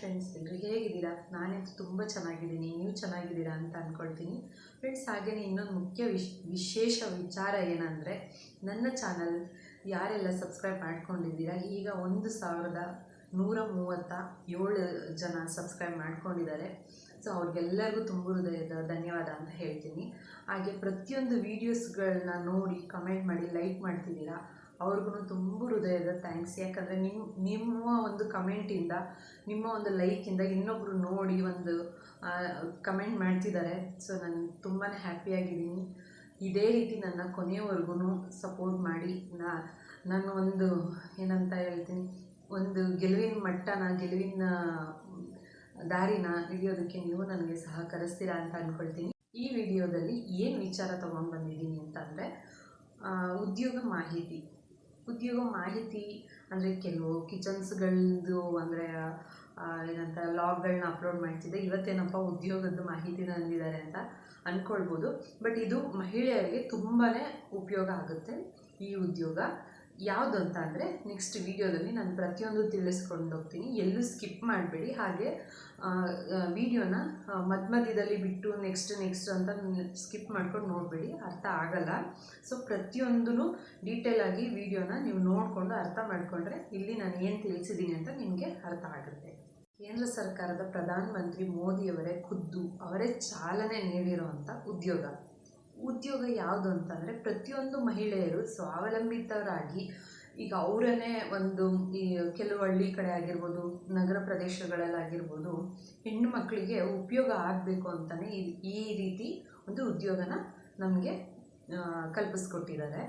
Friends ಎಲ್ಲರೂ ಹೇಗಿದ್ದೀರಾ? ನಾನಂತೂ ತುಂಬ ಚೆನ್ನಾಗಿದ್ದೀನಿ. ನೀವು ಚೆನ್ನಾಗಿದ್ದೀರಾ ಅಂತ ಅಂದ್ಕೊಳ್ತೀನಿ ಫ್ರೆಂಡ್ಸ್ ಹಾಗೆಯೇ ಇನ್ನೊಂದು ಮುಖ್ಯ ವಿಶ್, ವಿಶೇಷ ವಿಚಾರ ಏನಂದರೆ, ನನ್ನ ಚಾನಲ್ ಯಾರೆಲ್ಲ ಸಬ್ಸ್ಕ್ರೈಬ್ ಮಾಡ್ಕೊಂಡಿದ್ದೀರಾ? ಈಗ ಒಂದು ಸಾವಿರದ ನೂರ ಮೂವತ್ತ ಏಳು ಜನ ಸಬ್ಸ್ಕ್ರೈಬ್ ಮಾಡ್ಕೊಂಡಿದ್ದಾರೆ. ಸೊ ಅವ್ರಿಗೆಲ್ಲರಿಗೂ ತುಂಬ ಹೃದಯದ ಧನ್ಯವಾದ ಅಂತ ಹೇಳ್ತೀನಿ. ಹಾಗೆ ಪ್ರತಿಯೊಂದು ವೀಡಿಯೋಸ್ಗಳನ್ನ ನೋಡಿ ಕಮೆಂಟ್ ಮಾಡಿ ಲೈಕ್ ಮಾಡ್ತಿದ್ದೀರಾ? ಅವ್ರಿಗೂ ತುಂಬ ಹೃದಯದ ಥ್ಯಾಂಕ್ಸ್ ಯಾಕಂದರೆ ನಿಮ್ಮ ನಿಮ್ಮ ಒಂದು ಕಮೆಂಟಿಂದ ನಿಮ್ಮ ಒಂದು ಲೈಕಿಂದ ಇನ್ನೊಬ್ಬರು ನೋಡಿ ಒಂದು ಕಮೆಂಟ್ ಮಾಡ್ತಿದ್ದಾರೆ. ಸೊ ನಾನು ತುಂಬಾ ಹ್ಯಾಪಿಯಾಗಿದ್ದೀನಿ ಇದೇ ರೀತಿ ನನ್ನ ಕೊನೆಯವರೆಗೂ ಸಪೋರ್ಟ್ ಮಾಡಿ, ನಾ ನಾನು ಒಂದು ಏನಂತ ಹೇಳ್ತೀನಿ, ಒಂದು ಗೆಲುವಿನ ಮಟ್ಟನ, ಗೆಲುವಿನ ದಾರಿನ ಹಿಡಿಯೋದಕ್ಕೆ ನೀವು ನನಗೆ ಸಹಕರಿಸ್ತೀರಾ ಅಂತ ಅಂದ್ಕೊಳ್ತೀನಿ ಈ ವಿಡಿಯೋದಲ್ಲಿ ಏನು ವಿಚಾರ ತೊಗೊಂಡು ಬಂದಿದ್ದೀನಿ ಅಂತಂದರೆ ಉದ್ಯೋಗ ಮಾಹಿತಿ. ಉದ್ಯೋಗ ಮಾಹಿತಿ ಅಂದರೆ ಕೆಲವು ಕಿಚನ್ಸ್ಗಳದ್ದು ಅಂದರೆ ಏನಂತ ಲಾಗ್ಗಳನ್ನ ಅಪ್ಲೋಡ್ ಮಾಡ್ತಿದ್ದೆ. ಇವತ್ತೇನಪ್ಪ ಉದ್ಯೋಗದ ಮಾಹಿತಿ ತಂದಿದ್ದಾರೆ ಅಂತ ಅಂದ್ಕೊಳ್ಬೋದು ಬಟ್ ಇದು ಮಹಿಳೆಯರಿಗೆ ತುಂಬಾ ಉಪಯೋಗ ಆಗುತ್ತೆ ಈ ಉದ್ಯೋಗ. ಯಾವುದು ಅಂತ ಅಂದರೆ, ನೆಕ್ಸ್ಟ್ ವಿಡಿಯೋದಲ್ಲಿ ನಾನು ಪ್ರತಿಯೊಂದು ತಿಳಿಸ್ಕೊಂಡು ಹೋಗ್ತೀನಿ. ಎಲ್ಲೂ ಸ್ಕಿಪ್ ಮಾಡಬೇಡಿ. ಹಾಗೆ ವಿಡಿಯೋನ ಮಧ್ಯ ಮಧ್ಯದಲ್ಲಿ ಬಿಟ್ಟು ನೆಕ್ಸ್ಟ್ ನೆಕ್ಸ್ಟ್ ಅಂತ ಸ್ಕಿಪ್ ಮಾಡ್ಕೊಂಡು ನೋಡಬೇಡಿ, ಅರ್ಥ ಆಗಲ್ಲ. ಸೊ ಪ್ರತಿಯೊಂದೂ ಡೀಟೇಲಾಗಿ ಆಗಿ ವಿಡಿಯೋನ ನೀವು ನೋಡಿಕೊಂಡು ಅರ್ಥ ಮಾಡಿಕೊಂಡ್ರೆ ಇಲ್ಲಿ ನಾನು ಏನು ತಿಳಿಸಿದ್ದೀನಿ ಅಂತ ನಿಮಗೆ ಅರ್ಥ ಆಗುತ್ತೆ. ಕೇಂದ್ರ ಸರ್ಕಾರದ ಪ್ರಧಾನಮಂತ್ರಿ ಮೋದಿಯವರೇ ಖುದ್ದು ಅವರೇ ಚಾಲನೆ ನೀಡಿರುವಂಥ ಉದ್ಯೋಗ. ಉದ್ಯೋಗ ಯಾವುದು ಅಂತಂದರೆ ಪ್ರತಿಯೊಂದು ಮಹಿಳೆಯರು ಸ್ವಾವಲಂಬಿತರಾಗಿ ಈಗ ಅವರನ್ನೇ ಒಂದು ಈ ಕೆಲವು ಹಳ್ಳಿ ಕಡೆ ಆಗಿರ್ಬೋದು, ನಗರ ಪ್ರದೇಶಗಳಲ್ಲಾಗಿರ್ಬೋದು ಹೆಣ್ಣು ಮಕ್ಕಳಿಗೆ ಉಪಯೋಗ ಆಗಬೇಕು ಅಂತಲೇ ಈ ಈ ರೀತಿ ಒಂದು ಉದ್ಯೋಗನ ನಮಗೆ ಕಲ್ಪಿಸ್ಕೊಟ್ಟಿದ್ದಾರೆ.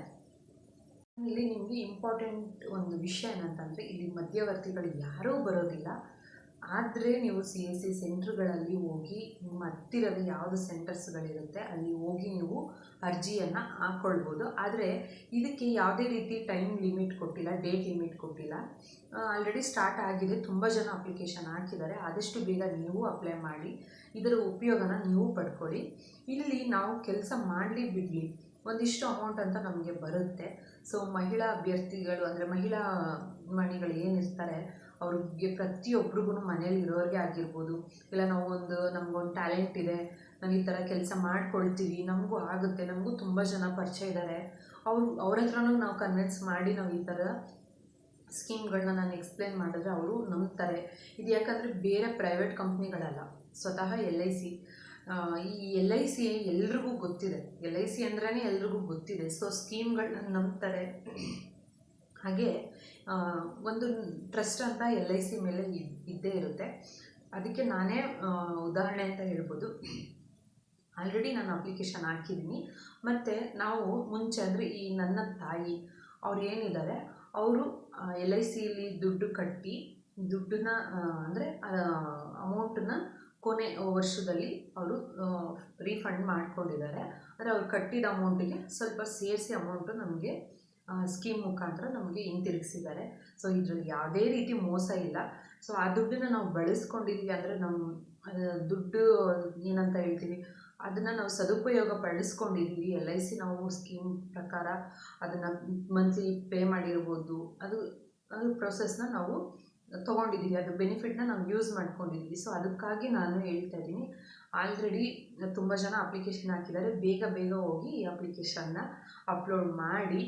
ಇಲ್ಲಿ ನಿಮಗೆ ಇಂಪಾರ್ಟೆಂಟ್ ಒಂದು ವಿಷಯ ಏನಂತಂದರೆ, ಇಲ್ಲಿ ಮಧ್ಯವರ್ತಿಗಳು ಯಾರೂ ಬರೋದಿಲ್ಲ. ಆದರೆ ನೀವು ಸಿ ಎಸ್ ಸಿ ಸೆಂಟ್ರ್ಗಳಲ್ಲಿ ಹೋಗಿ ನಿಮ್ಮ ಹತ್ತಿರದ ಯಾವುದು ಸೆಂಟರ್ಸ್ಗಳಿರುತ್ತೆ, ಅಲ್ಲಿ ಹೋಗಿ ನೀವು ಅರ್ಜಿಯನ್ನು ಹಾಕ್ಕೊಳ್ಬೋದು ಆದರೆ ಇದಕ್ಕೆ ಯಾವುದೇ ರೀತಿ ಟೈಮ್ ಲಿಮಿಟ್ ಕೊಟ್ಟಿಲ್ಲ ಡೇಟ್ ಲಿಮಿಟ್ ಕೊಟ್ಟಿಲ್ಲ. ಆಲ್ರೆಡಿ ಸ್ಟಾರ್ಟ್ ಆಗಿದೆ, ತುಂಬ ಜನ ಅಪ್ಲಿಕೇಶನ್ ಹಾಕಿದ್ದಾರೆ. ಆದಷ್ಟು ಬೇಗ ನೀವು ಅಪ್ಲೈ ಮಾಡಿ ಇದರ ಉಪಯೋಗನ ನೀವು ಪಡ್ಕೊಳ್ಳಿ. ಇಲ್ಲಿ ನಾವು ಕೆಲಸ ಮಾಡಲಿ ಬಿಡಲಿ. ಒಂದಿಷ್ಟು ಅಮೌಂಟ್ ಅಂತ ನಮಗೆ ಬರುತ್ತೆ. ಸೊ ಮಹಿಳಾ ಅಭ್ಯರ್ಥಿಗಳು, ಅಂದರೆ ಮಹಿಳಾ ಮಣಿಗಳು ಏನಿರ್ತಾರೆ ಅವ್ರಿಗೆ ಪ್ರತಿಯೊಬ್ರಿಗೂ ಮನೇಲಿ ಇರೋರಿಗೆ ಆಗಿರ್ಬೋದು. ಇಲ್ಲ ನಾವು ಒಂದು ನಮಗೊಂದು ಟ್ಯಾಲೆಂಟ್ ಇದೆ, ನಾವು ಈ ಥರ ಕೆಲಸ ಮಾಡ್ಕೊಳ್ತೀವಿ, ನಮಗೂ ಆಗುತ್ತೆ, ನಮಗೂ ತುಂಬ ಜನ ಪರಿಚಯ ಇದ್ದಾರೆ ಅವ್ರು, ಅವ್ರ ಹತ್ರನೂ ನಾವು ಕನ್ವಿನ್ಸ್ ಮಾಡಿ ನಾವು ಈ ಥರ ಸ್ಕೀಮ್ಗಳನ್ನ ನಾನು ಎಕ್ಸ್ಪ್ಲೇನ್ ಮಾಡಿದ್ರೆ ಅವರು ನಂಬ್ತಾರೆ. ಇದು ಯಾಕಂದರೆ ಬೇರೆ ಪ್ರೈವೇಟ್ ಕಂಪ್ನಿಗಳಲ್ಲ ಸ್ವತಃ ಎಲ್ ಐ ಸಿ ಈ ಎಲ್ ಐ ಸಿ ಎಲ್ರಿಗೂ ಗೊತ್ತಿದೆ. ಎಲ್ ಐ ಸಿ ಅಂದ್ರೇ ಎಲ್ರಿಗೂ ಗೊತ್ತಿದೆ. ಸೊ ಸ್ಕೀಮ್ಗಳನ್ನ ನಂಬ್ತಾರೆ. ಹಾಗೆ ಒಂದು ಟ್ರಸ್ಟ್ ಅಂತ ಎಲ್ ಐ ಸಿ ಮೇಲೆ ಇದ್ದೇ ಇರುತ್ತೆ. ಅದಕ್ಕೆ ನಾನೇ ಉದಾಹರಣೆ ಅಂತ ಹೇಳ್ಬೋದು. ಆಲ್ರೆಡಿ ನಾನು ಅಪ್ಲಿಕೇಶನ್ ಹಾಕಿದ್ದೀನಿ. ಮತ್ತು ನಾವು ಮುಂಚೆ ಅಂದರೆ ಈ ನನ್ನ ತಾಯಿ, ಅವ್ರು ಏನಿದ್ದಾರೆ, ಅವರು ಎಲ್ ಐ ಸಿಲಿ ದುಡ್ಡು ಕಟ್ಟಿ, ದುಡ್ಡನ್ನ ಅಂದರೆ ಅಮೌಂಟನ್ನ ಕೊನೆ ವರ್ಷದಲ್ಲಿ ಅವರು ರೀಫಂಡ್ ಮಾಡ್ಕೊಂಡಿದ್ದಾರೆ. ಅಂದರೆ ಅವ್ರು ಕಟ್ಟಿದ ಅಮೌಂಟಿಗೆ ಸ್ವಲ್ಪ ಸೇರಿಸಿ ಅಮೌಂಟು ನಮಗೆ ಸ್ಕೀಮ್ ಮುಖಾಂತರ ನಮಗೆ ಹಿಂತಿರುಗಿಸಿದ್ದಾರೆ. ಸೊ ಇದರಲ್ಲಿ ಯಾವುದೇ ರೀತಿ ಮೋಸ ಇಲ್ಲ. ಸೊ ಆ ದುಡ್ಡನ್ನು ನಾವು ಬಳಸ್ಕೊಂಡಿದ್ವಿ ಅಂದರೆ ನಮ್ಮ ದುಡ್ಡು ಏನಂತ ಹೇಳ್ತೀವಿ, ಅದನ್ನು ನಾವು ಸದುಪಯೋಗ ಪಡಿಸ್ಕೊಂಡಿದ್ದೀವಿ ಎಲ್ ಐ ಸಿ ನಾವು ಸ್ಕೀಮ್ ಪ್ರಕಾರ ಅದನ್ನು ಮಂತ್ಲಿ ಪೇ ಮಾಡಿರ್ಬೋದು. ಅದು ಅದು ಪ್ರೊಸೆಸ್ನ ನಾವು ತೊಗೊಂಡಿದ್ದೀವಿ. ಅದು ಬೆನಿಫಿಟ್ನ ನಾವು ಯೂಸ್ ಮಾಡ್ಕೊಂಡಿದ್ದೀವಿ. ಸೊ ಅದಕ್ಕಾಗಿ ನಾನು ಹೇಳ್ತಾ ಇದ್ದೀನಿ. ಆಲ್ರೆಡಿ ತುಂಬ ಜನ ಅಪ್ಲಿಕೇಶನ್ ಹಾಕಿದ್ದಾರೆ. ಬೇಗ ಬೇಗ ಹೋಗಿ ಈ ಅಪ್ಲಿಕೇಶನ್ನ ಅಪ್ಲೋಡ್ ಮಾಡಿ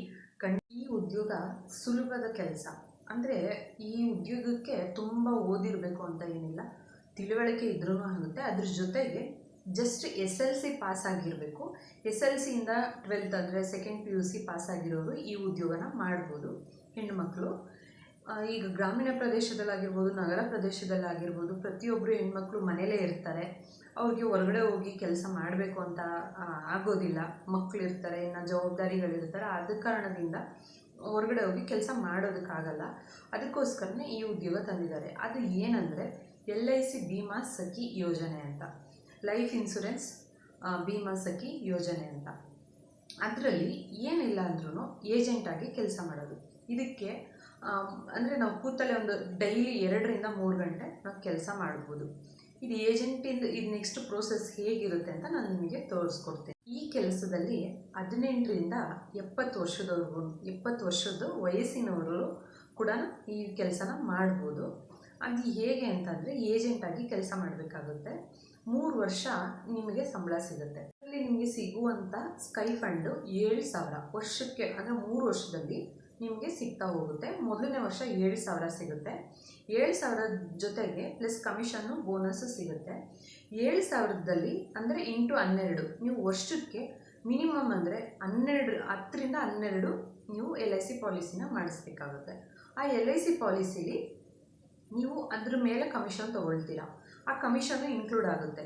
ಈ ಉದ್ಯೋಗ ಸುಲಭದ ಕೆಲಸ. ಅಂದರೆ ಈ ಉದ್ಯೋಗಕ್ಕೆ ತುಂಬ ಓದಿರಬೇಕು ಅಂತ ಏನಿಲ್ಲ. ತಿಳುವಳಿಕೆ ಇದ್ರೂ ಆಗುತ್ತೆ. ಅದ್ರ ಜೊತೆಗೆ just S L C pass ಆಗಿರಬೇಕು. ಎಸ್ ಎಲ್ ಸಿಯಿಂದ ಟ್ವೆಲ್ತ್ ಅಂದರೆ second P U C pass ಆಗಿರೋರು ಈ ಉದ್ಯೋಗನ ಮಾಡ್ಬೋದು. ಹೆಣ್ಣುಮಕ್ಕಳು ಈಗ ಗ್ರಾಮೀಣ ಪ್ರದೇಶದಲ್ಲಾಗಿರ್ಬೋದು, ನಗರ ಪ್ರದೇಶದಲ್ಲಾಗಿರ್ಬೋದು ಪ್ರತಿಯೊಬ್ಬರು ಹೆಣ್ಮಕ್ಳು ಮನೆಯಲ್ಲೇ ಇರ್ತಾರೆ. ಅವ್ರಿಗೆ ಹೊರಗಡೆ ಹೋಗಿ ಕೆಲಸ ಮಾಡಬೇಕು ಅಂತ ಆಗೋದಿಲ್ಲ. ಮಕ್ಕಳಿರ್ತಾರೆ ಇನ್ನು ಜವಾಬ್ದಾರಿಗಳಿರ್ತಾರೆ. ಆದ ಕಾರಣದಿಂದ ಹೊರಗಡೆ ಹೋಗಿ ಕೆಲಸ ಮಾಡೋದಕ್ಕಾಗಲ್ಲ. ಅದಕ್ಕೋಸ್ಕರನೇ ಈ ಉದ್ಯೋಗ ತಂದಿದ್ದಾರೆ. ಅದು ಏನಂದರೆ, L I C Bima Sakhi Yojana ಅಂತ. ಲೈಫ್ ಇನ್ಸೂರೆನ್ಸ್ ಭೀಮಾ ಸಖಿ ಯೋಜನೆ ಅಂತ. ಅದರಲ್ಲಿ ಏನಿಲ್ಲ ಅಂದ್ರೂ ಏಜೆಂಟಾಗಿ ಕೆಲಸ ಮಾಡೋದು. ಇದಕ್ಕೆ ಅಂದರೆ ನಾವು ಕೂತಲ್ಲೇ ಒಂದು ಡೈಲಿ ಎರಡರಿಂದ ಮೂರು ಗಂಟೆ ನಾವು ಕೆಲಸ ಮಾಡ್ಬೋದು. ಇದು ಏಜೆಂಟಿಂದ ಇದು ನೆಕ್ಸ್ಟ್ ಪ್ರೋಸೆಸ್ ಹೇಗಿರುತ್ತೆ ಅಂತ ನಾನು ನಿಮಗೆ ತೋರಿಸ್ಕೊಡ್ತೇನೆ. ಈ ಕೆಲಸದಲ್ಲಿ ಹದಿನೆಂಟರಿಂದ ಎಪ್ಪತ್ತು ವರ್ಷದವರೆಗೂ, ಎಪ್ಪತ್ತು ವರ್ಷದ ವಯಸ್ಸಿನವರು ಕೂಡ ಈ ಕೆಲಸನ ಮಾಡ್ಬೋದು. ಅದು ಹೇಗೆ ಅಂತಂದರೆ ಏಜೆಂಟಾಗಿ ಕೆಲಸ ಮಾಡಬೇಕಾಗುತ್ತೆ. ಮೂರು ವರ್ಷ ನಿಮಗೆ ಸಂಬಳ ಸಿಗುತ್ತೆ. ಅಲ್ಲಿ ನಿಮಗೆ ಸಿಗುವಂಥ ಸ್ಕೈ ಫಂಡು ಏಳು ಸಾವಿರ. ವರ್ಷಕ್ಕೆ, ಅಂದರೆ ಮೂರು ವರ್ಷದಲ್ಲಿ ನಿಮಗೆ ಸಿಗ್ತಾ ಹೋಗುತ್ತೆ. ಮೊದಲನೇ ವರ್ಷ ಏಳು ಸಾವಿರ ಸಿಗುತ್ತೆ. ಏಳು ಸಾವಿರ ಜೊತೆಗೆ ಪ್ಲಸ್ ಕಮಿಷನ್ನು ಬೋನಸ್ಸು ಸಿಗುತ್ತೆ. ಏಳು ಸಾವಿರದಲ್ಲಿ ಅಂದರೆ ಎಂಟು ಹನ್ನೆರಡು, ನೀವು ವರ್ಷಕ್ಕೆ ಮಿನಿಮಮ್ ಅಂದರೆ ಹನ್ನೆರಡು, ಹತ್ತರಿಂದ ಹನ್ನೆರಡು ನೀವು ಎಲ್ ಐ ಸಿ ಪಾಲಿಸಿನ ಮಾಡಿಸ್ಬೇಕಾಗುತ್ತೆ. ಆ ಎಲ್ ಐ ಸಿ ಪಾಲಿಸಿಲಿ ನೀವು ಅದ್ರ ಮೇಲೆ ಕಮಿಷನ್ ತೊಗೊಳ್ತೀರಾ. ಆ ಕಮಿಷನ್ನು ಇನ್ಕ್ಲೂಡ್ ಆಗುತ್ತೆ.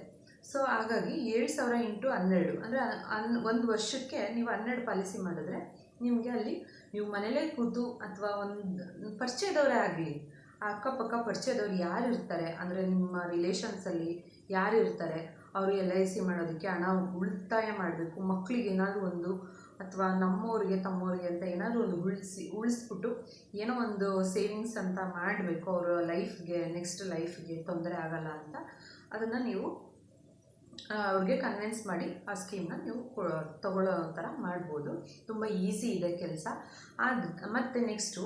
ಸೊ ಹಾಗಾಗಿ ಏಳು ಸಾವಿರ ಇಂಟು ಹನ್ನೆರಡು ಅಂದರೆ ಅನ್, ಒಂದು ವರ್ಷಕ್ಕೆ ನೀವು ಹನ್ನೆರಡು ಪಾಲಿಸಿ ಮಾಡಿದ್ರೆ ನಿಮಗೆ ಅಲ್ಲಿ ನೀವು ಮನೇಲೇ ಕೂತು ಅಥವಾ ಒಂದು ಪರಿಚಯದವರೇ ಆಗಲಿ ಅಕ್ಕಪಕ್ಕ ಪರಿಚಯದವ್ರು ಯಾರು ಇರ್ತಾರೆ? ಅಂದರೆ ನಿಮ್ಮ ರಿಲೇಷನ್ಸಲ್ಲಿ ಯಾರು ಇರ್ತಾರೆ? ಅವರು ಎಲ್ ಐ ಸಿ ಮಾಡೋದಕ್ಕೆ ಹಣ ಉಳಿತಾಯ ಮಾಡಬೇಕು ಮಕ್ಕಳಿಗೆ ಏನಾದರೂ ಒಂದು ಅಥವಾ ನಮ್ಮವ್ರಿಗೆ, ತಮ್ಮವ್ರಿಗೆ ಅಂತ ಏನಾದರೂ ಒಂದು ಉಳಿಸಿ, ಉಳಿಸ್ಬಿಟ್ಟು ಏನೋ ಒಂದು ಸೇವಿಂಗ್ಸ್ ಅಂತ ಮಾಡಬೇಕು, ಅವರ ಲೈಫ್ಗೆ ನೆಕ್ಸ್ಟ್ ಲೈಫ್ಗೆ ತೊಂದರೆ ಆಗಲ್ಲ ಅಂತ. ಅದನ್ನು ನೀವು ಅವ್ರಿಗೆ ಕನ್ವಿನ್ಸ್ ಮಾಡಿ ಆ ಸ್ಕೀಮ್ನ ನೀವು ತಗೊಳ್ಳೋ ಥರ ಮಾಡ್ಬೋದು. ತುಂಬ ಈಸಿ ಇದೆ ಕೆಲಸ. ಅದು ಮತ್ತು ನೆಕ್ಸ್ಟು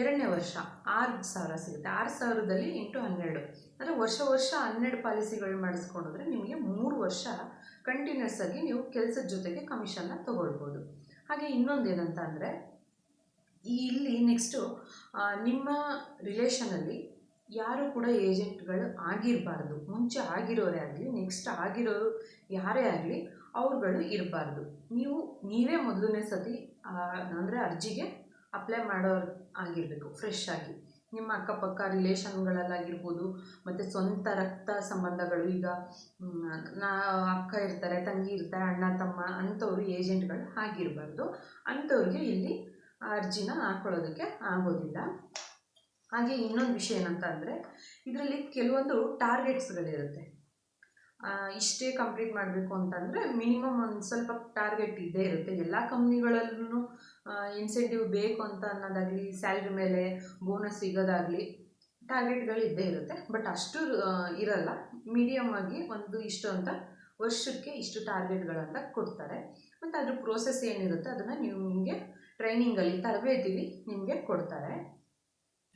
ಎರಡನೇ ವರ್ಷ, ಆರು ಸಾವಿರ ಸಿಗುತ್ತೆ. ಆರು ಸಾವಿರದಲ್ಲಿ ಇಂಟು ಹನ್ನೆರಡು. ಅಂದರೆ ವರ್ಷ ವರ್ಷ ಹನ್ನೆರಡು ಪಾಲಿಸಿಗಳು ಮಾಡಿಸ್ಕೊಂಡ್ರೆ ನಿಮಗೆ ಮೂರು ವರ್ಷ ಕಂಟಿನ್ಯೂಸ್ ಆಗಿ ನೀವು ಕೆಲಸದ ಜೊತೆಗೆ ಕಮಿಷನ್ನ ತೊಗೊಳ್ಬೋದು. ಹಾಗೆ ಇನ್ನೊಂದು ಏನಂತ ಅಂದರೆ ಇಲ್ಲಿ ನೆಕ್ಸ್ಟು ನಿಮ್ಮ ರಿಲೇಷನಲ್ಲಿ ಯಾರು ಕೂಡ ಏಜೆಂಟ್ಗಳು ಆಗಿರಬಾರ್ದು. ಮುಂಚೆ ಆಗಿರೋರೇ ಆಗಲಿ ನೆಕ್ಸ್ಟ್ ಆಗಿರೋರು ಯಾರೇ ಆಗಲಿ, ಅವ್ರುಗಳು ಇರಬಾರ್ದು. ನೀವು, ನೀವೇ ಮೊದಲನೇ ಸತಿ ಅಂದರೆ ಅರ್ಜಿಗೆ ಅಪ್ಲೈ ಮಾಡೋರು ಆಗಿರಬೇಕು ಫ್ರೆಶ್ ಆಗಿ. ನಿಮ್ಮ ಅಕ್ಕಪಕ್ಕ ರಿಲೇಷನ್ಗಳಲ್ಲಾಗಿರ್ಬೋದು ಮತ್ತು ಸ್ವಂತ ರಕ್ತ ಸಂಬಂಧಗಳು ಈಗ ನಾ, ಅಕ್ಕ ಇರ್ತಾರೆ, ತಂಗಿ ಇರ್ತಾರೆ, ಅಣ್ಣ, ತಮ್ಮ ಅಂಥವ್ರು ಏಜೆಂಟ್ಗಳು ಆಗಿರಬಾರ್ದು. ಅಂಥವ್ರಿಗೆ ಇಲ್ಲಿ ಅರ್ಜಿನ ಹಾಕೊಳ್ಳೋದಕ್ಕೆ ಆಗೋದಿಲ್ಲ. ಹಾಗೆ ಇನ್ನೊಂದು ವಿಷಯ ಏನಂತ ಅಂದರೆ ಇದರಲ್ಲಿ ಕೆಲವೊಂದು ಟಾರ್ಗೆಟ್ಸ್ಗಳಿರುತ್ತೆ ಇಷ್ಟೇ ಕಂಪ್ಲೀಟ್ ಮಾಡಬೇಕು ಅಂತಂದರೆ ಮಿನಿಮಮ್ ಒಂದು ಸ್ವಲ್ಪ ಟಾರ್ಗೆಟ್ ಇದ್ದೇ ಇರುತ್ತೆ. ಎಲ್ಲ ಕಂಪ್ನಿಗಳಲ್ಲೂ ಇನ್ಸೆಂಟಿವ್ ಬೇಕು ಅಂತ ಅನ್ನೋದಾಗಲಿ ಸ್ಯಾಲ್ರಿ ಮೇಲೆ ಬೋನಸ್ ಸಿಗೋದಾಗಲಿ ಟಾರ್ಗೆಟ್ಗಳು ಇದ್ದೇ ಇರುತ್ತೆ. ಬಟ್ ಅಷ್ಟು ಇರಲ್ಲ. ಮೀಡಿಯಮ್ ಆಗಿ ಒಂದು ಇಷ್ಟು ಅಂತ ವರ್ಷಕ್ಕೆ ಇಷ್ಟು ಟಾರ್ಗೆಟ್ಗಳಂತ ಕೊಡ್ತಾರೆ. ಮತ್ತು ಅದ್ರ ಪ್ರೋಸೆಸ್ ಏನಿರುತ್ತೆ, ಅದನ್ನು ನಿಮಗೆ ಟ್ರೈನಿಂಗಲ್ಲಿ ತರಬೇತಿಲಿ ನಿಮಗೆ ಕೊಡ್ತಾರೆ.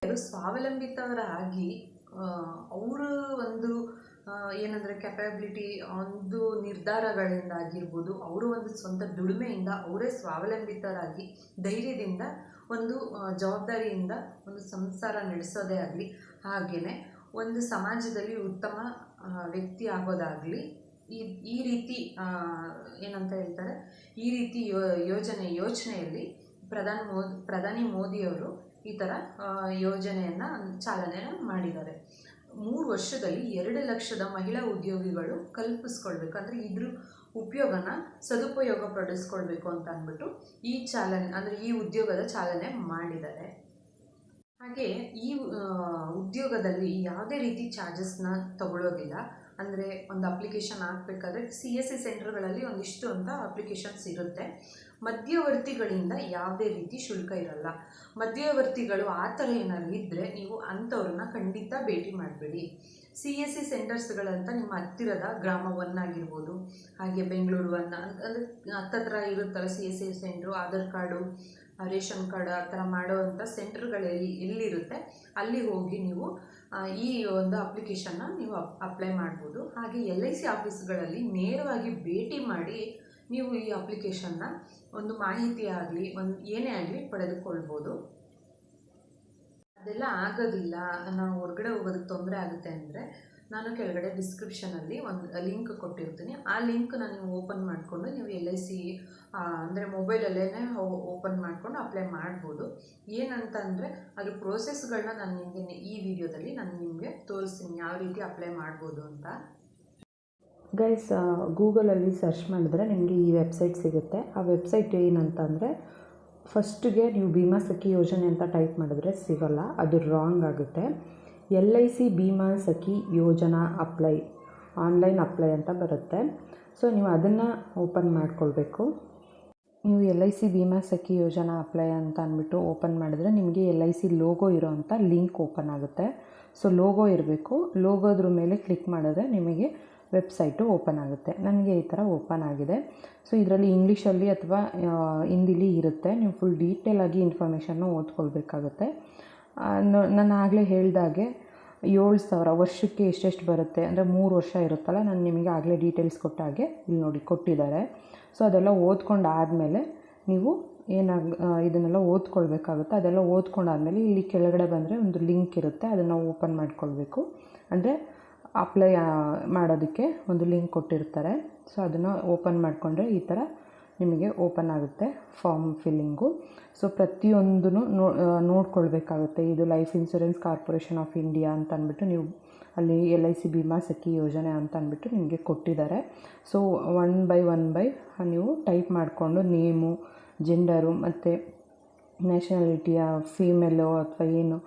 ಅದು ಸ್ವಾವಲಂಬಿತವರಾಗಿ ಅವರು ಒಂದು ಏನಂದರೆ ಕೆಪಬಿಲಿಟಿ ಒಂದು ನಿರ್ಧಾರಗಳಿಂದ ಆಗಿರ್ಬೋದು ಅವರು ಒಂದು ಸ್ವಂತ ದುಡಿಮೆಯಿಂದ, ಅವರೇ ಸ್ವಾವಲಂಬಿತರಾಗಿ ಧೈರ್ಯದಿಂದ ಒಂದು ಜವಾಬ್ದಾರಿಯಿಂದ ಒಂದು ಸಂಸಾರ ನಡೆಸೋದೇ ಆಗಲಿ ಹಾಗೆಯೇ ಒಂದು ಸಮಾಜದಲ್ಲಿ ಉತ್ತಮ ವ್ಯಕ್ತಿ ಆಗೋದಾಗಲಿ, ಈ ಈ ರೀತಿ ಏನಂತ ಹೇಳ್ತಾರೆ, ಈ ರೀತಿ ಯೋಜನೆ, ಯೋಚನೆಯಲ್ಲಿ ಪ್ರಧಾನಿ ಮೋದಿ ಪ್ರಧಾನಿ ಮೋದಿಯವರು ಈ ಥರ ಯೋಜನೆಯನ್ನು ಚಾಲನೆ ಮಾಡಿದ್ದಾರೆ. ಮೂರು ವರ್ಷದಲ್ಲಿ ಎರಡು ಲಕ್ಷದ ಮಹಿಳಾ ಉದ್ಯೋಗಿಗಳು ಕಲ್ಪಿಸ್ಕೊಳ್ಬೇಕು. ಅಂದರೆ ಇದ್ರ ಉಪಯೋಗನ ಸದುಪಯೋಗ ಪಡಿಸ್ಕೊಳ್ಬೇಕು ಅಂತ ಅಂದ್ಬಿಟ್ಟು ಈ ಚಾಲನೆ, ಅಂದರೆ ಈ ಉದ್ಯೋಗದ ಚಾಲನೆ ಮಾಡಿದ್ದಾರೆ. ಹಾಗೆ ಈ ಉದ್ಯೋಗದಲ್ಲಿ ಯಾವುದೇ ರೀತಿ ಚಾರ್ಜಸ್ನ ತಗೊಳ್ಳೋದಿಲ್ಲ ಅಂದರೆ ಒಂದು ಅಪ್ಲಿಕೇಶನ್ ಹಾಕಬೇಕಾದ್ರೆ ಸಿ ಎಸ್ ಸಿ ಸೆಂಟರ್ಗಳಲ್ಲಿ ಒಂದಿಷ್ಟು ಅಂತ ಅಪ್ಲಿಕೇಶನ್ಸ್ ಇರುತ್ತೆ. ಮಧ್ಯವರ್ತಿಗಳಿಂದ ಯಾವುದೇ ರೀತಿ ಶುಲ್ಕ ಇರಲ್ಲ. ಮಧ್ಯವರ್ತಿಗಳು ಆ ಥರ ಏನಾದ್ರು ಇದ್ದರೆ ನೀವು ಅಂಥವ್ರನ್ನ ಖಂಡಿತ ಭೇಟಿ ಮಾಡಬೇಡಿ. ಸಿ ಎಸ್ ಸಿ ಸೆಂಟರ್ಸ್ಗಳಂತ ನಿಮ್ಮ ಹತ್ತಿರದ ಗ್ರಾಮ ಒನ್ ಆಗಿರ್ಬೋದು, ಹಾಗೆ ಬೆಂಗಳೂರು ಒನ್ ಅಂದರೆ ಹತ್ತತ್ರ ಇರುತ್ತಲ್ಲ C S C centre Aadhaar card, ration card ಆ ಥರ ಮಾಡೋವಂಥ ಸೆಂಟ್ರ್ಗಳಲ್ಲಿ ಎಲ್ಲಿರುತ್ತೆ, ಅಲ್ಲಿ ಹೋಗಿ ನೀವು ಈ ಒಂದು ಅಪ್ಲಿಕೇಶನ್ನ ನೀವು ಅಪ್ಲೈ ಮಾಡ್ಬೋದು. ಹಾಗೆ ಎಲ್ ಐ ಸಿ ಆಫೀಸ್ಗಳಲ್ಲಿ ನೇರವಾಗಿ ಭೇಟಿ ಮಾಡಿ ನೀವು ಈ ಅಪ್ಲಿಕೇಶನ್ನ ಒಂದು ಮಾಹಿತಿ ಆಗಲಿ, ಒಂದು ಏನೇ ಆಗಲಿ ಪಡೆದುಕೊಳ್ಬೋದು. ಅದೆಲ್ಲ ಆಗೋದಿಲ್ಲ. ನಾವು ಹೊರಗಡೆ ಹೋಗೋದಕ್ಕೆ ತೊಂದರೆ ಆಗುತ್ತೆ ಅಂದರೆ ನಾನು ಕೆಳಗಡೆ ಡಿಸ್ಕ್ರಿಪ್ಷನಲ್ಲಿ ಒಂದು ಲಿಂಕ್ ಕೊಟ್ಟಿರ್ತೀನಿ. ಆ ಲಿಂಕ್ನ ನೀವು ಓಪನ್ ಮಾಡಿಕೊಂಡು ನೀವು ಎಲ್ ಐ ಸಿ ಅಂದರೆ ಮೊಬೈಲಲ್ಲೇ ಓಪನ್ ಮಾಡಿಕೊಂಡು ಅಪ್ಲೈ ಮಾಡ್ಬೋದು. ಏನಂತಂದರೆ ಅದ್ರ ಪ್ರೋಸೆಸ್ಗಳನ್ನ ನಾನು ನಿಮಗೆ ಈ ವಿಡಿಯೋದಲ್ಲಿ ನಾನು ನಿಮಗೆ ತೋರಿಸ್ತೀನಿ ಯಾವ ರೀತಿ ಅಪ್ಲೈ ಮಾಡ್ಬೋದು ಅಂತ. ಗೈಸ್ ಗೂಗಲಲ್ಲಿ ಸರ್ಚ್ ಮಾಡಿದ್ರೆ ನಿಮಗೆ ಈ ವೆಬ್ಸೈಟ್ ಸಿಗುತ್ತೆ. ಆ ವೆಬ್ಸೈಟ್ ಏನಂತಂದರೆ ಫಸ್ಟಿಗೆ ನೀವು ಭೀಮಾ ಸಖಿ ಯೋಜನೆ ಅಂತ ಟೈಪ್ ಮಾಡಿದ್ರೆ ಸಿಗೋಲ್ಲ. ಅದು ರಾಂಗ್ ಆಗುತ್ತೆ. L I C Bima Sakhi Yojana apply, online apply ಅಂತ ಬರುತ್ತೆ. ಸೊ, ನೀವು ಅದನ್ನು ಓಪನ್ ಮಾಡ್ಕೊಳ್ಬೇಕು. ನೀವು L I C Bima Sakhi Yojana apply ಅಂತ ಅಂದ್ಬಿಟ್ಟು ಓಪನ್ ಮಾಡಿದ್ರೆ ನಿಮಗೆ ಎಲ್ ಐ ಸಿ ಲೋಗೋ ಇರೋವಂಥ ಲಿಂಕ್ ಓಪನ್ ಆಗುತ್ತೆ. ಸೊ, ಲೋಗೋ ಇರಬೇಕು. ಲೋಗೋದ್ರ ಮೇಲೆ ಕ್ಲಿಕ್ ಮಾಡಿದ್ರೆ ನಿಮಗೆ ವೆಬ್ಸೈಟು ಓಪನ್ ಆಗುತ್ತೆ. ನನಗೆ ಈ ಥರ ಓಪನ್ ಆಗಿದೆ. ಸೊ, ಇದರಲ್ಲಿ ಇಂಗ್ಲೀಷಲ್ಲಿ ಅಥವಾ ಹಿಂದಿಲಿ ಇರುತ್ತೆ. ನೀವು ಫುಲ್ ಡೀಟೇಲಾಗಿ ಇನ್ಫಾರ್ಮೇಷನ್ನ ಓದ್ಕೊಳ್ಬೇಕಾಗುತ್ತೆ. ನಾನು ಆಗಲೇ ಹೇಳಿದಾಗೆ ಏಳು ಸಾವಿರ ವರ್ಷಕ್ಕೆ ಎಷ್ಟೆಷ್ಟು ಬರುತ್ತೆ ಅಂದರೆ ಮೂರು ವರ್ಷ ಇರುತ್ತಲ್ಲ, ನಾನು ನಿಮಗೆ ಆಗಲೇ ಡೀಟೇಲ್ಸ್ ಕೊಟ್ಟ ಹಾಗೆ ಇಲ್ಲಿ ನೋಡಿ ಕೊಟ್ಟಿದ್ದಾರೆ. ಸೊ ಅದೆಲ್ಲ ಓದ್ಕೊಂಡು ಆದಮೇಲೆ ನೀವು ಏನಾಗ ಇದನ್ನೆಲ್ಲ ಓದ್ಕೊಳ್ಬೇಕಾಗುತ್ತೆ. ಅದೆಲ್ಲ ಓದ್ಕೊಂಡಾದಮೇಲೆ ಇಲ್ಲಿ ಕೆಳಗಡೆ ಬಂದರೆ ಒಂದು ಲಿಂಕ್ ಇರುತ್ತೆ, ಅದನ್ನು ಓಪನ್ ಮಾಡ್ಕೊಳ್ಬೇಕು. ಅಂದರೆ ಅಪ್ಲೈ ಮಾಡೋದಕ್ಕೆ ಒಂದು ಲಿಂಕ್ ಕೊಟ್ಟಿರ್ತಾರೆ. ಸೊ ಅದನ್ನು ಓಪನ್ ಮಾಡಿಕೊಂಡ್ರೆ ಈ ಥರ ನಿಮಗೆ ಓಪನ್ ಆಗುತ್ತೆ ಫಾರ್ಮ್ ಫಿಲ್ಲಿಂಗು. ಸೊ ಪ್ರತಿಯೊಂದೂ ನೋ ನೋಡ್ಕೊಳ್ಬೇಕಾಗುತ್ತೆ. ಇದು life insurance corporation of India ಅಂತ ಅಂದ್ಬಿಟ್ಟು ನೀವು ಅಲ್ಲಿ L I C Bima Sakhi Yojana ಅಂತ ಅಂದ್ಬಿಟ್ಟು ನಿಮಗೆ ಕೊಟ್ಟಿದ್ದಾರೆ. So one by one by ನೀವು ಟೈಪ್ ಮಾಡಿಕೊಂಡು ನೇಮು, ಜೆಂಡರು ಮತ್ತು ನ್ಯಾಷನಾಲಿಟಿಯ ಫೀಮೇಲು ಅಥವಾ ಏನು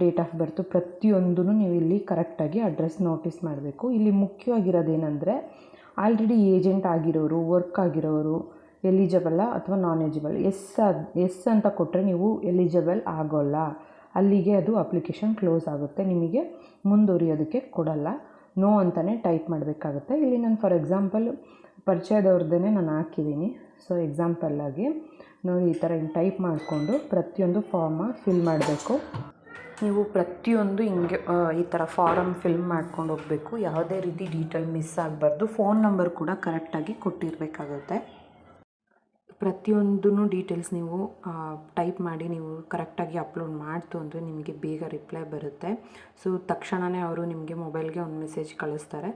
ಡೇಟ್ ಆಫ್ ಬರ್ತು ಪ್ರತಿಯೊಂದೂ ನೀವು ಇಲ್ಲಿ ಕರೆಕ್ಟಾಗಿ ಅಡ್ರೆಸ್ ನೋಟಿಸ್ ಮಾಡಬೇಕು. ಇಲ್ಲಿ ಮುಖ್ಯವಾಗಿರೋದೇನೆಂದರೆ ಆಲ್ರೆಡಿ ಏಜೆಂಟ್ ಆಗಿರೋರು ವರ್ಕ್ ಆಗಿರೋರು ಎಲಿಜಿಬಲ್ಲ ಅಥವಾ ನಾನ್ ಎಲಿಜಿಬಲ್ ಎಸ್ ಎಸ್ ಅಂತ ಕೊಟ್ಟರೆ ನೀವು ಎಲಿಜಿಬಲ್ ಆಗೋಲ್ಲ. ಅಲ್ಲಿಗೆ ಅದು ಅಪ್ಲಿಕೇಶನ್ ಕ್ಲೋಸ್ ಆಗುತ್ತೆ. ನಿಮಗೆ ಮುಂದುವರಿಯೋದಕ್ಕೆ ಕೊಡಲ್ಲ. ನೋ ಅಂತಲೇ ಟೈಪ್ ಮಾಡಬೇಕಾಗುತ್ತೆ. ಇಲ್ಲಿ ನಾನು ಫಾರ್ ಎಕ್ಸಾಂಪಲ್ ಪರಿಚಯದವ್ರದ್ದೇ ನಾನು ಹಾಕಿದ್ದೀನಿ. ಸೊ ಎಕ್ಸಾಂಪಲ್ಲಾಗಿ ನೋಡಿ ಈ ಥರ ಹಿಂಗೆ ಟೈಪ್ ಮಾಡಿಕೊಂಡು ಪ್ರತಿಯೊಂದು ಫಾರ್ಮ ಫಿಲ್ ಮಾಡಬೇಕು. ನೀವು ಪ್ರತಿಯೊಂದು ಹಿಂಗೆ ಈ ಥರ ಫಾರಮ್ ಫಿಲ್ ಮಾಡ್ಕೊಂಡು ಹೋಗಬೇಕು. ಯಾವುದೇ ರೀತಿ ಡೀಟೇಲ್ ಮಿಸ್ ಆಗಬಾರ್ದು. ಫೋನ್ ನಂಬರ್ ಕೂಡ ಕರೆಕ್ಟಾಗಿ ಕೊಟ್ಟಿರಬೇಕಾಗುತ್ತೆ. ಪ್ರತಿಯೊಂದೂ ಡೀಟೇಲ್ಸ್ ನೀವು ಟೈಪ್ ಮಾಡಿ ನೀವು ಕರೆಕ್ಟಾಗಿ ಅಪ್ಲೋಡ್ ಮಾಡ್ತು ಅಂದರೆ ನಿಮಗೆ ಬೇಗ ರಿಪ್ಲೈ ಬರುತ್ತೆ. ಸೊ ತಕ್ಷಣವೇ ಅವರು ನಿಮಗೆ ಮೊಬೈಲ್ಗೆ ಒಂದು ಮೆಸೇಜ್ ಕಳಿಸ್ತಾರೆ.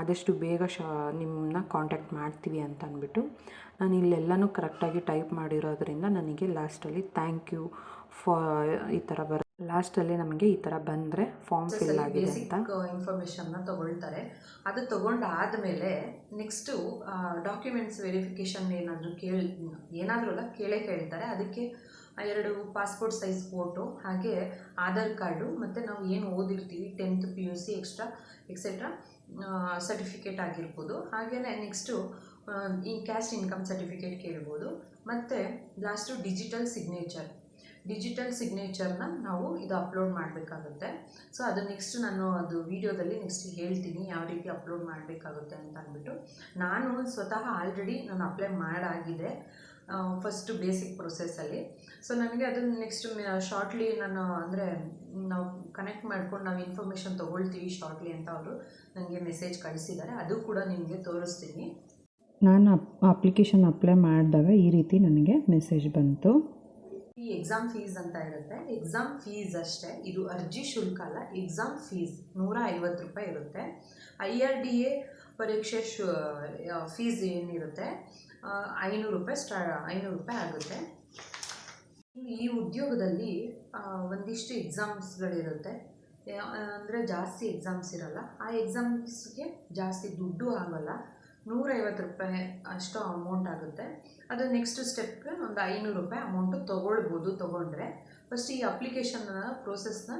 ಆದಷ್ಟು ಬೇಗ ಶ ನಿಮ್ಮನ್ನ ಕಾಂಟ್ಯಾಕ್ಟ್ ಮಾಡ್ತೀವಿ ಅಂತ ಅಂದ್ಬಿಟ್ಟು ನಾನು ಇಲ್ಲೆಲ್ಲನೂ ಕರೆಕ್ಟಾಗಿ ಟೈಪ್ ಮಾಡಿರೋದ್ರಿಂದ ನನಗೆ ಲಾಸ್ಟಲ್ಲಿ ಥ್ಯಾಂಕ್ ಯು ಫಾ ಈ ಥರ ಬರ ಲಾಸ್ಟಲ್ಲಿ ನಮಗೆ ಈ ಥರ ಬಂದರೆ ಫಾರ್ಮ್ ಫಿಲ್ ಆಗಿದೆ ಅಂತ. ಇನ್ಫಾರ್ಮೇಷನ್ನ ತಗೊಳ್ತಾರೆ. ಅದು ತೊಗೊಂಡಾದಮೇಲೆ ನೆಕ್ಸ್ಟು ಡಾಕ್ಯುಮೆಂಟ್ಸ್ ವೆರಿಫಿಕೇಷನ್ ಏನಾದರೂ ಕೇಳಿ ಏನಾದರೂ ಅಲ್ಲ ಕೇಳೇ ಕೇಳ್ತಾರೆ. ಅದಕ್ಕೆ ಎರಡು ಪಾಸ್ಪೋರ್ಟ್ ಸೈಜ್ ಫೋಟೋ ಹಾಗೆ ಆಧಾರ್ ಕಾರ್ಡು ಮತ್ತು ನಾವು ಏನು ಓದಿರ್ತೀವಿ tenth P U C extra etcetera certificate ಆಗಿರ್ಬೋದು. ಹಾಗೆಯೇ ನೆಕ್ಸ್ಟು ಈ ಕ್ಯಾಸ್ಟ್ ಇನ್ಕಮ್ ಸರ್ಟಿಫಿಕೇಟ್ ಕೇಳ್ಬೋದು. ಮತ್ತು ಲಾಸ್ಟು ಡಿಜಿಟಲ್ ಸಿಗ್ನೇಚರ್ ಡಿಜಿಟಲ್ ಸಿಗ್ನೇಚರ್ನ ನಾವು ಇದು ಅಪ್ಲೋಡ್ ಮಾಡಬೇಕಾಗುತ್ತೆ. ಸೊ ಅದು ನೆಕ್ಸ್ಟ್ ನಾನು ಅದು ವಿಡಿಯೋದಲ್ಲಿ ನೆಕ್ಸ್ಟ್ ಹೇಳ್ತೀನಿ, ಯಾವ ರೀತಿ ಅಪ್ಲೋಡ್ ಮಾಡಬೇಕಾಗುತ್ತೆ ಅಂತ ಅಂದ್ಬಿಟ್ಟು. ನಾನು ಸ್ವತಃ ಆಲ್ರೆಡಿ ನಾನು ಅಪ್ಲೈ ಮಾಡಾಗಿದೆ ಫಸ್ಟು ಬೇಸಿಕ್ ಪ್ರೊಸೆಸ್ಸಲ್ಲಿ ಸೊ ನನಗೆ ಅದು ನೆಕ್ಸ್ಟ್ ಶಾರ್ಟ್ಲಿ ನಾನು ಅಂದರೆ ನಾವು ಕನೆಕ್ಟ್ ಮಾಡ್ಕೊಂಡು ನಾವು ಇನ್ಫಾರ್ಮೇಷನ್ ತೊಗೊಳ್ತೀವಿ ಶಾರ್ಟ್ಲಿ ಅಂತ ಅವರು ನನಗೆ ಮೆಸೇಜ್ ಕಳಿಸಿದ್ದಾರೆ. ಅದು ಕೂಡ ನಿಮಗೆ ತೋರಿಸ್ತೀನಿ. ನಾನು ಅಪ್ ಅಪ್ಲಿಕೇಶನ್ ಅಪ್ಲೈ ಮಾಡಿದಾಗ ಈ ರೀತಿ ನನಗೆ ಮೆಸೇಜ್ ಬಂತು. ಈ ಎಕ್ಸಾಮ್ ಫೀಸ್ ಅಂತ ಇರುತ್ತೆ. ಎಕ್ಸಾಮ್ ಫೀಸ್ ಅಷ್ಟೇ. ಇದು ಅರ್ಜಿ ಶುಲ್ಕ ಅಲ್ಲ. ಎಕ್ಸಾಮ್ ಫೀಸ್ ನೂರ ಐವತ್ತು ರೂಪಾಯಿ ಇರುತ್ತೆ. ಐ ಆರ್ ಡಿ ಎ ಪರೀಕ್ಷೆ ಶು ಫೀಸ್ ಏನಿರುತ್ತೆ? ಐನೂರು ರೂಪಾಯಿ ಸ್ಟಾ ಐನೂರು ರೂಪಾಯಿ ಆಗುತ್ತೆ. ಈ ಉದ್ಯೋಗದಲ್ಲಿ ಒಂದಿಷ್ಟು ಎಕ್ಸಾಮ್ಸ್ಗಳಿರುತ್ತೆ ಅಂದರೆ ಜಾಸ್ತಿ ಎಕ್ಸಾಮ್ಸ್ ಇರಲ್ಲ. ಆ ಎಕ್ಸಾಮ್ಸ್ಗೆ ಜಾಸ್ತಿ ದುಡ್ಡು ಆಗೋಲ್ಲ. ನೂರೈವತ್ತು ರೂಪಾಯಿ ಅಷ್ಟು ಅಮೌಂಟ್ ಆಗುತ್ತೆ. ಅದು ನೆಕ್ಸ್ಟ್ ಸ್ಟೆಪ್ಗೆ ಒಂದು ಐನೂರು ರೂಪಾಯಿ ಅಮೌಂಟು ತೊಗೊಳ್ಬೋದು, ತೊಗೊಂಡ್ರೆ. ಫಸ್ಟ್ ಈ ಅಪ್ಲಿಕೇಶನ್ ಪ್ರೋಸೆಸ್ನ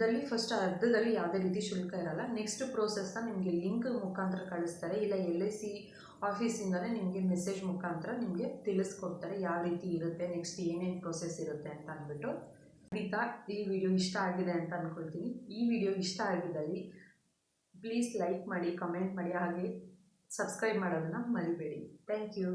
ದಲ್ಲಿ ಫಸ್ಟ್ ಅರ್ಧದಲ್ಲಿ ಯಾವುದೇ ರೀತಿ ಶುಲ್ಕ ಇರಲ್ಲ. ನೆಕ್ಸ್ಟ್ ಪ್ರೋಸೆಸ್ನ ನಿಮಗೆ ಲಿಂಕ್ ಮುಖಾಂತರ ಕಳಿಸ್ತಾರೆ. ಇಲ್ಲ ಎಲ್ ಐ ಸಿ ಆಫೀಸಿಂದಲೇ ನಿಮಗೆ ಮೆಸೇಜ್ ಮುಖಾಂತರ ನಿಮಗೆ ತಿಳಿಸ್ಕೊಡ್ತಾರೆ ಯಾವ ರೀತಿ ಇರುತ್ತೆ ನೆಕ್ಸ್ಟ್ ಏನೇನು ಪ್ರೋಸೆಸ್ ಇರುತ್ತೆ ಅಂತ ಅಂದ್ಬಿಟ್ಟು. ಖಂಡಿತ ಈ ವಿಡಿಯೋ ಇಷ್ಟ ಆಗಿದೆ ಅಂತ ಅಂದ್ಕೊಳ್ತೀನಿ ಈ ವಿಡಿಯೋ ಇಷ್ಟ ಆಗಿದ್ದಲ್ಲಿ ಪ್ಲೀಸ್ ಲೈಕ್ ಮಾಡಿ ಕಮೆಂಟ್ ಮಾಡಿ, ಹಾಗೆ ಸಬ್ಸ್ಕ್ರೈಬ್ ಮಾಡೋದನ್ನು ಮರಿಬೇಡಿ. Thank you